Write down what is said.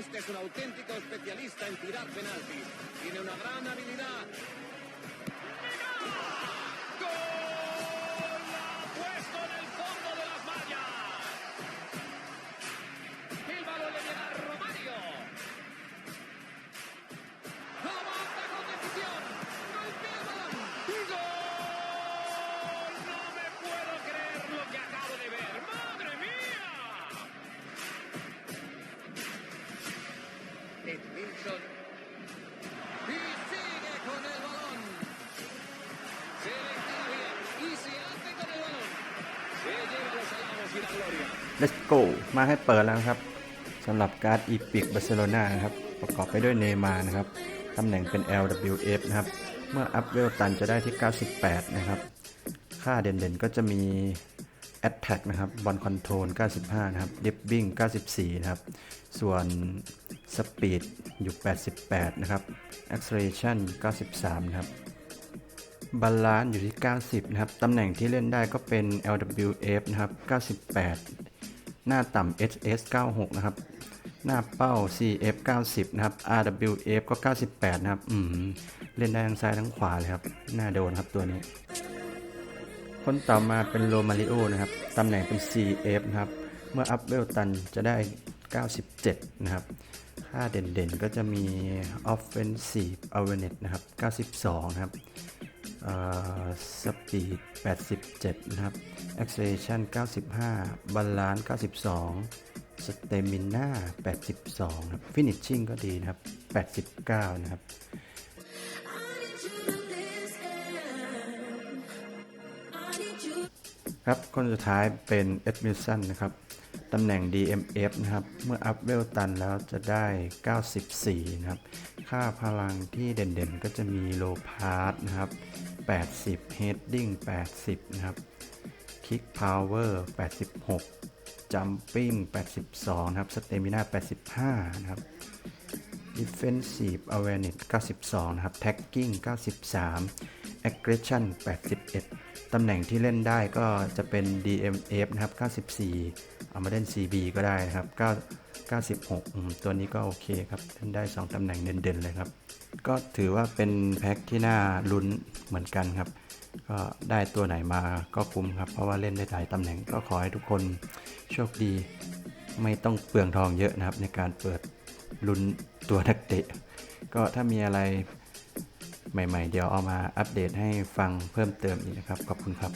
Este es un auténtico especialista en tirar penaltis. Tiene una gran habilidad. Edmilson. Y sigue con el balón. Se le queda bien. Y se hace con el balón. Se lleva los alabos y la gloria. Let's go มาให้เปิดแล้วครับสำหรับการ์ดอีพิกบาร์เซโลนานะครับ ประกอบไปด้วยเนมานะครับตำแหน่งเป็น LWF นะครับ เมื่ออัพเวลตันจะได้ที่ 98 นะครับ ค่าเด่นๆก็จะมี Attack นะครับบอลคอนโทรล95 นะครับ Dribbling 94 นะครับ ส่วน Speed อยู่ 88 นะครับ Acceleration 93 นะครับบาลานซ์อยู่ที่ 90 นะครับ ตำแหน่งที่เล่นได้ก็เป็น LWF นะครับ 98 หน้าต่ำ SS 96 นะครับ หน้าเป้า CF 90 นะครับ RWF ก็ 98 นะครับ อืม เล่นได้ทั้งซ้ายทั้งขวาเลยครับน้าโดนครับตัวนี้ คนต่อมาเป็นโรมาริโอนะครับตำแหน่งเป็น CF นะครับ เมื่ออัพเวลตันจะได้ 97 นะครับ ค่าเด่นๆก็จะมี Offensive Awareness นะครับ 92 นะครับสปีด 87 นะครับ acceleration 95 balance 92 stamina 82นะครับ finishing ก็ดีนะครับ 89 นะครับ ครับคนสุดท้ายเป็นเอ็ดมิลสันนะครับตำแหน่ง DMF นะครับ เมื่ออัพเวลตันแล้วจะได้ 94 นะครับ ค่าพลังที่เด่นๆ ก็จะมีโลพาร์นะครับ 80 Heading 80 นะครับ Kick Power 86 Jumping 82 นะครับ Stamina 85 นะครับ Defensive Awareness 92 นะครับ Tagging 93 Aggression 81 ตำแหน่งที่เล่นได้ก็จะเป็น DMF นะครับ 94 เอามาเล่น CB ก็ได้นะครับ 9 96 ตัวนี้ก็โอเคครับเล่นได้ 2 ตำแหน่งเด่นๆเลยครับ ก็ถือว่าเป็นแพ็คที่น่าลุ้นเหมือนกันครับ ก็ได้ตัวไหนมาก็คุ้มครับ เพราะว่าเล่นได้หลายตำแหน่งก็ขอให้ทุกคนโชคดี ไม่ต้องเปลืองทองเยอะนะครับ ในการเปิดลุ้นตัวนักเตะ ก็ถ้ามีอะไร ใหม่ ๆ เดี๋ยวเอามาอัปเดตให้ฟังเพิ่มเติมอีกนะครับ ขอบคุณครับ